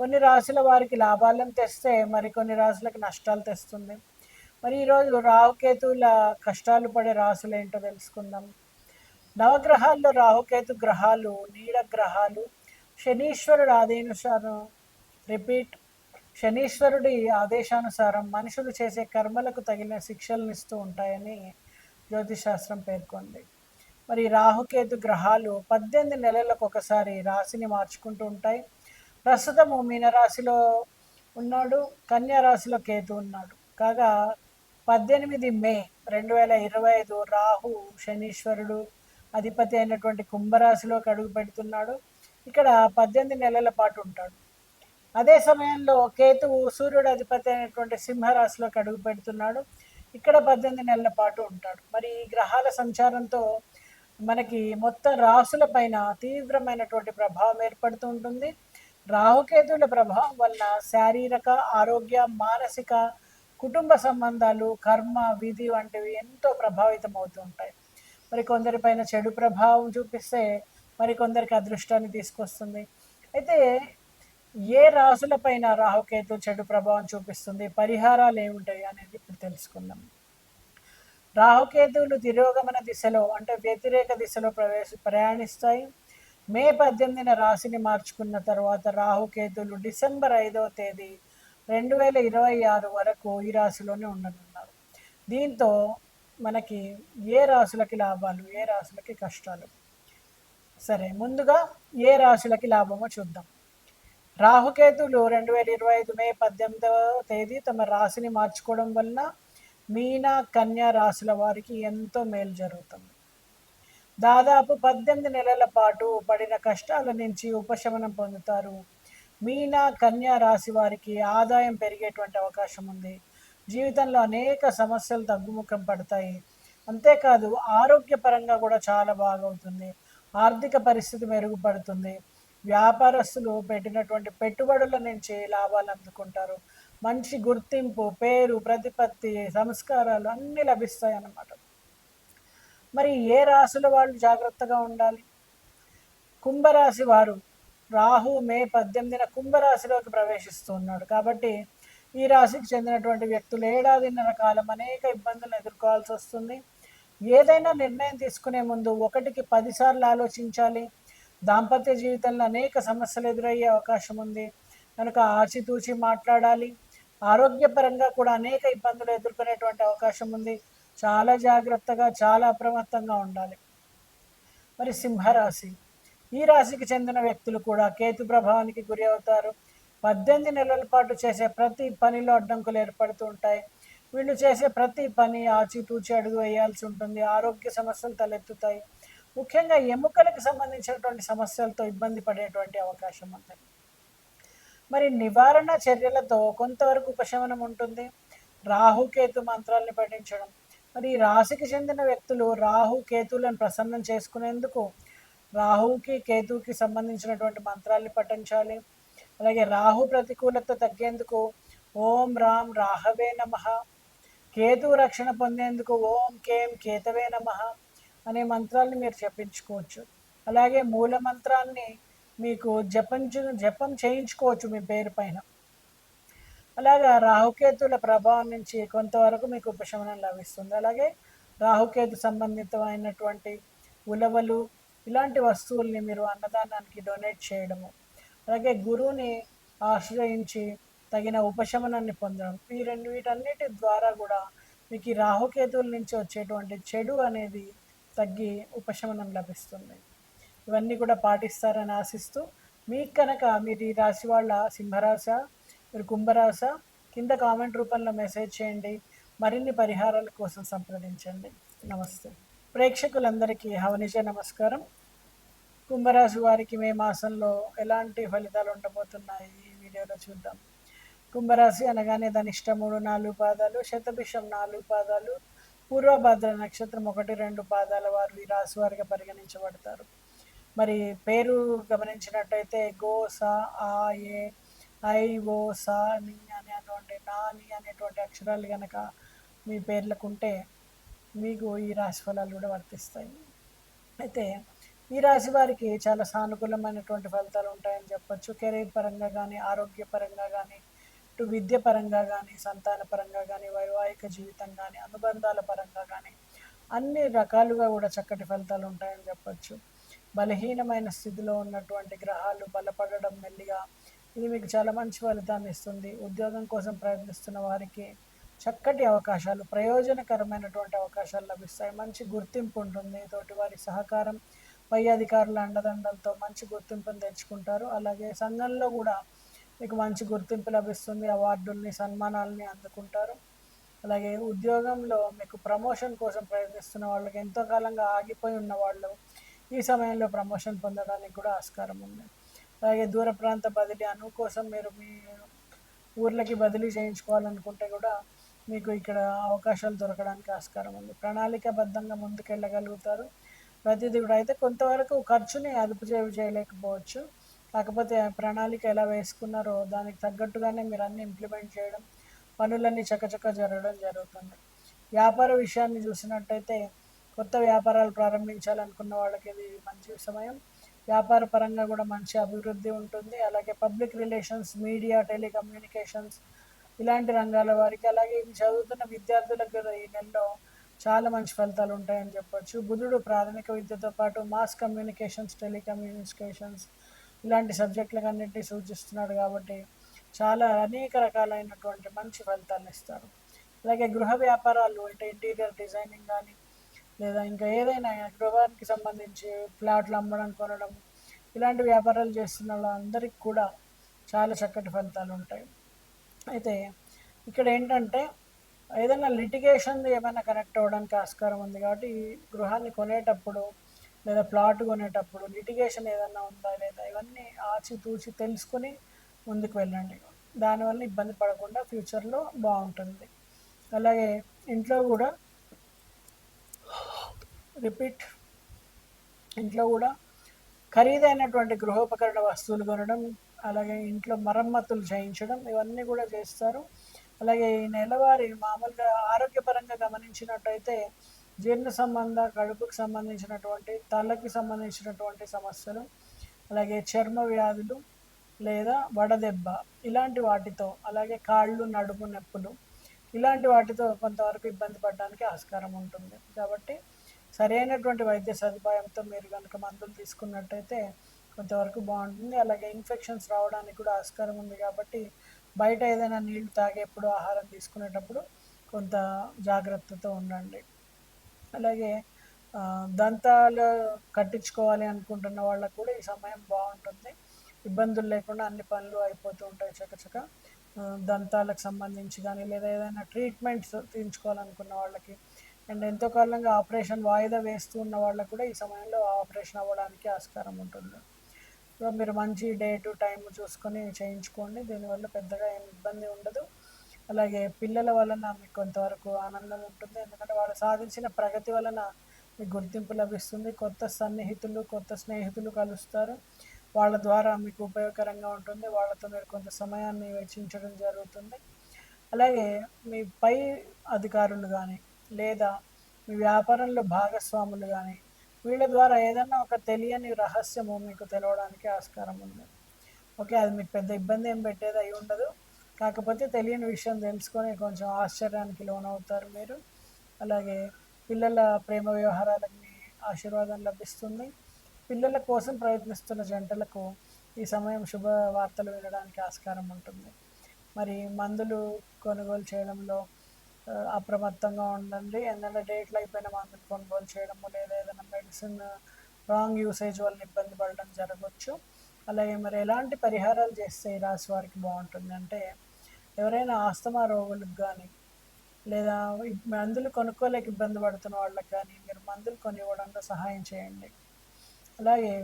కొన్ని రాశుల వారికి లాభాలను తెస్తే మరి కొన్ని రాశులకు నష్టాలు తెస్తుంది. మరి ఈరోజు రాహుకేతువుల కష్టాలు పడే రాశులు ఏంటో తెలుసుకుందాం. నవగ్రహాల్లో రాహుకేతు గ్రహాలు నీడ గ్రహాలు శనీశ్వరుడు ఆదేశానుసారం రిపీట్ శనీశ్వరుడి ఆదేశానుసారం మనుషులు చేసే కర్మలకు తగిన శిక్షలను ఇస్తూ ఉంటాయని జ్యోతిశాస్త్రం పేర్కొంది. మరి రాహుకేతు గ్రహాలు పద్దెనిమిది నెలలకు ఒకసారి రాశిని మార్చుకుంటూ ఉంటాయి. ప్రస్తుతము మీనరాశిలో ఉన్నాడు కన్యా రాశిలో కేతు ఉన్నాడు. కాగా పద్దెనిమిది మే రెండు వేల ఇరవై ఐదు రాహు శనీశ్వరుడు అధిపతి అయినటువంటి కుంభరాశిలోకి అడుగు పెడుతున్నాడు. ఇక్కడ పద్దెనిమిది నెలల పాటు ఉంటాడు. అదే సమయంలో కేతువు సూర్యుడు అధిపతి అయినటువంటి సింహరాశిలోకి అడుగు పెడుతున్నాడు. ఇక్కడ పద్దెనిమిది నెలల పాటు ఉంటాడు. మరి ఈ గ్రహాల సంచారంతో మనకి మొత్తం రాసుల పైన తీవ్రమైనటువంటి ప్రభావం ఏర్పడుతూ ఉంటుంది. రాహుకేతువుల ప్రభావం వల్ల శారీరక ఆరోగ్య మానసిక కుటుంబ సంబంధాలు కర్మ విధి వంటివి ఎంతో ప్రభావితం అవుతూ ఉంటాయి మరి కొందరిపైన చెడు ప్రభావం చూపిస్తే మరి కొందరికి అదృష్టాన్ని తీసుకొస్తుంది. అయితే ఏ రాసులపైన రాహుకేతు చెడు ప్రభావం చూపిస్తుంది? పరిహారాలు ఏముంటాయి అనేది ఇప్పుడు తెలుసుకుందాం. రాహుకేతువులు తిరోగమన దిశలో అంటే వ్యతిరేక దిశలో ప్రవేశ ప్రయాణిస్తాయి. మే పద్దెనిమిదిన రాశిని మార్చుకున్న తర్వాత రాహుకేతులు డిసెంబర్ ఐదవ తేదీ రెండు వేల ఇరవై ఆరు వరకు ఈ రాశిలోనే ఉండనున్నారు. దీంతో మనకి ఏ రాశులకి లాభాలు ఏ రాశులకి కష్టాలు? సరే ముందుగా ఏ రాశులకి లాభమో చూద్దాం. రాహుకేతులు రెండు వేల ఇరవై ఐదు మే పద్దెనిమిదవ తేదీ తమ రాశిని మార్చుకోవడం వలన మీన కన్యా రాశుల వారికి ఎంతో మేలు జరుగుతుంది. దాదాపు పద్దెనిమిది నెలల పాటు పడిన కష్టాల నుంచి ఉపశమనం పొందుతారు. మీనా కన్యా రాశి వారికి ఆదాయం పెరిగేటువంటి అవకాశం ఉంది. జీవితంలో అనేక సమస్యలు తగ్గుముఖం పడతాయి. అంతేకాదు ఆరోగ్యపరంగా కూడా చాలా బాగవుతుంది. ఆర్థిక పరిస్థితి మెరుగుపడుతుంది. వ్యాపారస్తులు పెట్టినటువంటి పెట్టుబడుల నుంచి లాభాలు అందుకుంటారు. మంచి గుర్తింపు పేరు ప్రతిపత్తి సంస్కారాలు అన్నీ లభిస్తాయి అన్నమాట మరి ఏ రాశుల వాళ్ళు జాగ్రత్తగా ఉండాలి? కుంభరాశి వారు రాహు మే పద్దెనిమిదిన కుంభరాశిలోకి ప్రవేశిస్తున్నాడు కాబట్టి ఈ రాశికి చెందినటువంటి వ్యక్తులు ఏడాదిన్నర కాలం అనేక ఇబ్బందులను ఎదుర్కోవాల్సి వస్తుంది. ఏదైనా నిర్ణయం తీసుకునే ముందు ఒకటికి పదిసార్లు ఆలోచించాలి. దాంపత్య జీవితంలో అనేక సమస్యలు ఎదురయ్యే అవకాశం ఉంది. కనుక ఆచితూచి మాట్లాడాలి. ఆరోగ్యపరంగా కూడా అనేక ఇబ్బందులు ఎదుర్కొనేటువంటి అవకాశం ఉంది. చాలా జాగ్రత్తగా చాలా అప్రమత్తంగా ఉండాలి. మరి సింహరాశి. ఈ రాశికి చెందిన వ్యక్తులు కూడా కేతు ప్రభావానికి గురి అవుతారు. పద్దెనిమిది నెలల పాటు చేసే ప్రతి పనిలో అడ్డంకులు ఏర్పడుతూ ఉంటాయి. వీళ్ళు చేసే ప్రతి పని ఆచితూచి అడుగు వేయాల్సి ఉంటుంది. ఆరోగ్య సమస్యలు తలెత్తుతాయి. ముఖ్యంగా ఎముకలకు సంబంధించినటువంటి సమస్యలతో ఇబ్బంది పడేటువంటి అవకాశం ఉంది. మరి నివారణ చర్యలతో కొంతవరకు ఉపశమనం ఉంటుంది. రాహుకేతు మంత్రాలను పఠించడం మరి ఈ రాశికి చెందిన వ్యక్తులు రాహు కేతువులను ప్రసన్నం చేసుకునేందుకు రాహుకి కేతువుకి సంబంధించినటువంటి మంత్రాల్ని పఠించాలి. అలాగే రాహు ప్రతికూలత తగ్గేందుకు ఓం రామ్ రాహవే నమ. కేతు రక్షణ పొందేందుకు ఓం కేం కేతవే నమ అనే మంత్రాల్ని మీరు జపించుకోవచ్చు. అలాగే మూల మంత్రాన్ని మీకు జపించు జపం చేయించుకోవచ్చు మీ పేరు పైన. అలాగా రాహుకేతుల ప్రభావం నుంచి కొంతవరకు మీకు ఉపశమనం లభిస్తుంది. అలాగే రాహుకేతు సంబంధితమైనటువంటి ఉలవలు ఇలాంటి వస్తువుల్ని మీరు అన్నదానానికి డొనేట్ చేయడము. అలాగే గురువుని ఆశ్రయించి తగిన ఉపశమనాన్ని పొందడం. ఈ రెండు వీటన్నిటి ద్వారా కూడా మీకు ఈ రాహుకేతువుల నుంచి వచ్చేటువంటి చెడు అనేది తగ్గి ఉపశమనం లభిస్తుంది. ఇవన్నీ కూడా పాటిస్తారని ఆశిస్తూ మీకు కనుక మీరు ఈ రాశి వాళ్ళ సింహరాశ మీరు కుంభరాశ కింద కామెంట్ రూపంలో మెసేజ్ చేయండి. మరిన్ని పరిహారాల కోసం సంప్రదించండి. నమస్తే. ప్రేక్షకులందరికీ హవనిజ నమస్కారం. కుంభరాశి వారికి మే మాసంలో ఎలాంటి ఫలితాలు ఉండబోతున్నాయి ఈ వీడియోలో చూద్దాం. కుంభరాశి అనగానే ధనిష్ట మూడు నాలుగు పాదాలు శతభిషం నాలుగు పాదాలు పూర్వభద్ర నక్షత్రం ఒకటి రెండు పాదాల వారు ఈ రాశి వారిగా పరిగణించబడతారు. మరి పేరు గమనించినట్టయితే గో సా ఆ ఏ ఐ ఓ సా ని అనేటువంటి నాని అనేటువంటి అక్షరాలు కనుక మీ పేర్లకు ఉంటే మీకు ఈ రాశి ఫలాలు కూడా వర్తిస్తాయి. అయితే ఈ రాశి వారికి చాలా సానుకూలమైనటువంటి ఫలితాలు ఉంటాయని చెప్పొచ్చు. కెరీర్ పరంగా కానీ ఆరోగ్యపరంగా కానీ ఇటు విద్య పరంగా కానీ సంతాన పరంగా కానీ వైవాహిక జీవితం కానీ అనుబంధాల పరంగా కానీ అన్ని రకాలుగా కూడా చక్కటి ఫలితాలు ఉంటాయని చెప్పొచ్చు. బలహీనమైన స్థితిలో ఉన్నటువంటి గ్రహాలు బలపడడం మెల్లిగా ఇది మీకు చాలా మంచి ఫలితాన్ని ఇస్తుంది. ఉద్యోగం కోసం ప్రయత్నిస్తున్న వారికి చక్కటి అవకాశాలు ప్రయోజనకరమైనటువంటి అవకాశాలు లభిస్తాయి. మంచి గుర్తింపు ఉంటుంది. తోటి వారి సహకారం పై అధికారుల అండదండలతో మంచి గుర్తింపును తెచ్చుకుంటారు. అలాగే సంఘంలో కూడా మీకు మంచి గుర్తింపు లభిస్తుంది. అవార్డుల్ని సన్మానాలని అందుకుంటారు. అలాగే ఉద్యోగంలో మీకు ప్రమోషన్ కోసం ప్రయత్నిస్తున్న వాళ్ళకి ఎంతో కాలంగా ఆగిపోయి ఉన్న వాళ్ళు ఈ సమయంలో ప్రమోషన్ పొందడానికి కూడా ఆస్కారం ఉంది. అలాగే దూర ప్రాంత బదిలీ అను కోసం మీరు మీ ఊర్లకి బదిలీ చేయించుకోవాలనుకుంటే కూడా మీకు ఇక్కడ అవకాశాలు దొరకడానికి ఆస్కారం ఉంది. ప్రణాళికాబద్ధంగా ముందుకెళ్ళగలుగుతారు. ప్రతిదీ కూడా అయితే కొంతవరకు ఖర్చుని అదుపు చేయ చేయలేకపోవచ్చు. కాకపోతే ప్రణాళిక ఎలా వేసుకున్నారో దానికి తగ్గట్టుగానే మీరు అన్నీ ఇంప్లిమెంట్ చేయడం పనులన్నీ చకచక జరగడం జరుగుతుంది. వ్యాపార విషయాన్ని చూసినట్టయితే కొత్త వ్యాపారాలు ప్రారంభించాలనుకున్న వాళ్ళకి ఇది మంచి సమయం. వ్యాపార పరంగా కూడా మంచి అభివృద్ధి ఉంటుంది. అలాగే పబ్లిక్ రిలేషన్స్ మీడియా టెలికమ్యూనికేషన్స్ ఇలాంటి రంగాల వారికి అలాగే ఇవి చదువుతున్న విద్యార్థులకు ఈ నెలలో చాలా మంచి ఫలితాలు ఉంటాయని చెప్పొచ్చు. బుధుడు ప్రాథమిక విద్యతో పాటు మాస్ కమ్యూనికేషన్స్ టెలికమ్యూనికేషన్స్ ఇలాంటి సబ్జెక్టులకు అన్నింటినీ సూచిస్తున్నాడు కాబట్టి చాలా అనేక రకాలైనటువంటి మంచి ఫలితాలను ఇస్తారు. అలాగే గృహ వ్యాపారాలు అంటే ఇంటీరియర్ డిజైనింగ్ కానీ లేదా ఇంకా ఏదైనా గృహానికి సంబంధించి ప్లాట్లు అమ్మడం కొనడం ఇలాంటి వ్యాపారాలు చేస్తున్న వాళ్ళందరికీ కూడా చాలా చక్కటి ఫలితాలు ఉంటాయి. అయితే ఇక్కడ ఏంటంటే ఏదైనా లిటిగేషన్ ఏమైనా కనెక్ట్ అవ్వడానికి ఆస్కారం ఉంది కాబట్టి ఈ గృహాన్ని కొనేటప్పుడు లేదా ప్లాట్ కొనేటప్పుడు లిటిగేషన్ ఏదైనా ఉందా లేదా ఇవన్నీ ఆచితూచి తెలుసుకుని ముందుకు వెళ్ళండి. దానివల్ల ఇబ్బంది పడకుండా ఫ్యూచర్లో బాగుంటుంది. అలాగే ఇంట్లో కూడా రిపీట్. ఇంట్లో కూడా ఖరీదైనటువంటి గృహోపకరణ వస్తువులు కొనడం అలాగే ఇంట్లో మరమ్మతులు చేయించడం ఇవన్నీ కూడా చేస్తారు. అలాగే ఈ నెలవారి మామూలుగా ఆరోగ్యపరంగా గమనించినట్టయితే జీర్ణ సంబంధ కడుపుకు సంబంధించినటువంటి తలకి సంబంధించినటువంటి సమస్యలు అలాగే చర్మ వ్యాధులు లేదా వడదెబ్బ ఇలాంటి వాటితో అలాగే కాళ్ళు నడుము నొప్పులు ఇలాంటి వాటితో కొంతవరకు ఇబ్బంది పడడానికి ఆస్కారం ఉంటుంది. కాబట్టి సరైనటువంటి వైద్య సదుపాయంతో మీరు కనుక మందులు తీసుకున్నట్టయితే కొంతవరకు బాగుంటుంది. అలాగే ఇన్ఫెక్షన్స్ రావడానికి కూడా ఆస్కారం ఉంది కాబట్టి బయట ఏదైనా నీళ్ళు తాగేప్పుడు ఆహారం తీసుకునేటప్పుడు కొంత జాగ్రత్తతో ఉండండి. అలాగే దంతాలు కట్టించుకోవాలి అనుకుంటున్న వాళ్ళకు కూడా ఈ సమయం బాగుంటుంది. ఇబ్బందులు లేకుండా అన్ని పనులు అయిపోతూ ఉంటాయి చకచక. దంతాలకు సంబంధించి కానీ లేదా ఏదైనా ట్రీట్మెంట్స్ తీయించుకోవాలనుకున్న వాళ్ళకి అండ్ ఎంతో కాలంగా ఆపరేషన్ వాయిదా వేస్తూ ఉన్న వాళ్ళకు కూడా ఈ సమయంలో ఆపరేషన్ అవ్వడానికి ఆస్కారం ఉంటుంది. సో మీరు మంచి డేటు టైం చూసుకొని చేయించుకోండి. దీనివల్ల పెద్దగా ఏం ఇబ్బంది ఉండదు. అలాగే పిల్లల వలన మీకు కొంతవరకు ఆనందం ఉంటుంది. ఎందుకంటే వాళ్ళు సాధించిన ప్రగతి వలన మీకు గుర్తింపు లభిస్తుంది. కొత్త సన్నిహితులు కొత్త స్నేహితులు కలుస్తారు. వాళ్ళ ద్వారా మీకు ఉపయోగకరంగా ఉంటుంది. వాళ్ళతో మీరు కొంత సమయాన్ని వెచ్చించడం జరుగుతుంది. అలాగే మీ పై అధికారులు కానీ లేదా మీ వ్యాపారంలో భాగస్వాములు కానీ వీళ్ళ ద్వారా ఏదన్నా ఒక తెలియని రహస్యము మీకు తెలవడానికి ఆస్కారం ఉంది. ఓకే అది మీకు పెద్ద ఇబ్బంది ఏం పెట్టేది అయి ఉండదు. కాకపోతే తెలియని విషయం తెలుసుకొని కొంచెం ఆశ్చర్యానికి లోనవుతారు మీరు. అలాగే పిల్లల ప్రేమ వ్యవహారాలకు మీ ఆశీర్వాదం లభిస్తుంది. పిల్లల కోసం ప్రయత్నిస్తున్న జంటలకు ఈ సమయం శుభ వార్తలు వినడానికి ఆస్కారం ఉంటుంది. మరి మందులు కొనుగోలు చేయడంలో అప్రమత్తంగా ఉండండి. ఎందుకంటే డేట్లు అయిపోయిన మందులు కొనుగోలు చేయడము లేదా ఏదైనా మెడిసిన్ రాంగ్ యూసేజ్ వల్ల ఇబ్బంది పడడం జరగవచ్చు అలాగే మరి ఎలాంటి పరిహారాలు చేస్తే ఈ రాశి వారికి బాగుంటుంది అంటే ఎవరైనా ఆస్తమా రోగులకు కానీ లేదా మందులు కొనుక్కోలేక ఇబ్బంది పడుతున్న వాళ్ళకి కానీ మీరు మందులు కొని ఇవ్వడంలో సహాయం చేయండి. అలాగే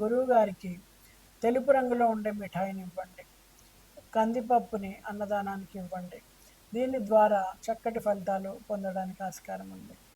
గురువు గారికి తెలుపు రంగులో ఉండే మిఠాయిని ఇవ్వండి. కందిపప్పుని అన్నదానానికి ఇవ్వండి. దీని ద్వారా చక్కటి ఫలితాలు పొందడానికి ఆస్కారం ఉంది.